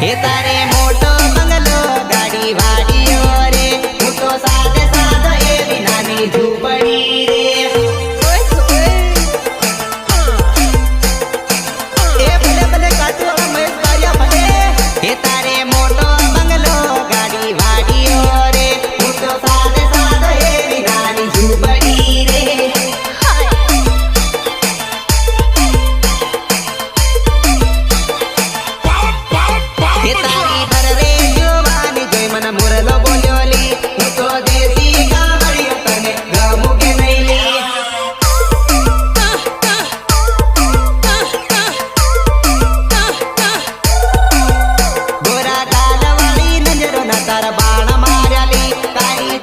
એ તારે મોટો